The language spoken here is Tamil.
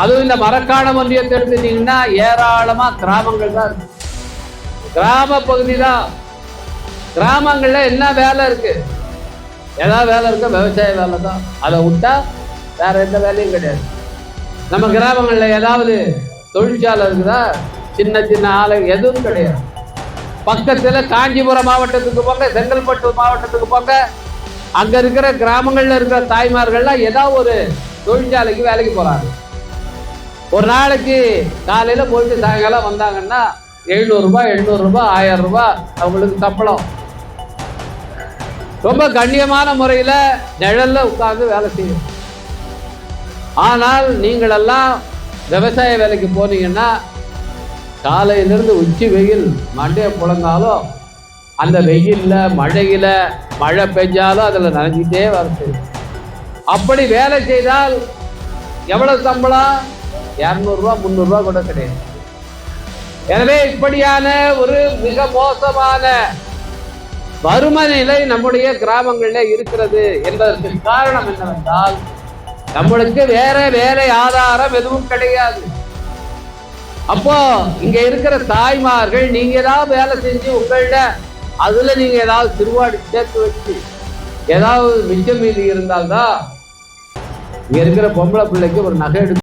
அதுவும் இந்த மரக்காண ஒன்றியத்தை எடுத்துட்டீங்கன்னா ஏராளமா கிராமங்கள் தான் இருக்கு. கிராம பகுதி தான். கிராமங்கள்ல என்ன வேலை இருக்கு? ஏதாவது வேலை இருக்கோ விவசாய வேலை தான். அதை விட்டா வேற எந்த வேலையும் கிடையாது. நம்ம கிராமங்களில் ஏதாவது தொழிற்சாலை இருக்குதா? சின்ன சின்ன ஆலை எதுவும் கிடையாது. பக்கத்தில் காஞ்சிபுரம் மாவட்டத்துக்கு போங்க செங்கல்பட்டு மாவட்டத்துக்கு போங்க. அங்கே இருக்கிற கிராமங்களில் இருக்கிற தாய்மார்கள்லாம் ஏதாவது ஒரு தொழிற்சாலைக்கு வேலைக்கு போகிறாங்க ஒரு நாளைக்கு காலையில் போயிட்டு சாயங்காலம் வந்தாங்கன்னா எழுநூறுபா எழுநூறுபா ஆயிரம் ரூபாய் அவங்களுக்கு சம்பளம். ரொம்ப கண்ணியமான முறையில் நிழலில் உட்கார்ந்து வேலை செய்யும் ஆனால் நீங்களெல்லாம் விவசாய வேலைக்கு போனீங்கன்னா காலையிலிருந்து உச்சி வெயில் மண்டையை புழந்தாலும் அந்த வெயிலில் மழையில் மழை பெஞ்சாலும் அதில் நனைஞ்சிட்டே செய்யும் அப்படி வேலை செய்தால் எவ்வளோ சம்பளம்? இரநூறுவா முந்நூறுரூவா கூட கிடையாது. எனவே இப்படியான ஒரு மிக மோசமான வறுமை நிலை நம்முடைய கிராமங்களில் இருக்கிறது என்பதற்கு காரணம் என்னவென்றால் நம்மளுக்கு வேற வேலை ஆதாரம் எதுவும் கிடையாது. அப்போ இங்க இருக்கிற தாய்மார்கள் நீங்க ஏதாவது வேலை செஞ்சு உங்கள்ட அதுல நீங்க ஏதாவது திருவாடி சேர்த்து வச்சு ஏதாவது மிச்சம் மீதி இருந்தால்தான் இங்க இருக்கிற பொம்பளை பிள்ளைக்கு ஒரு நகை எடுத்து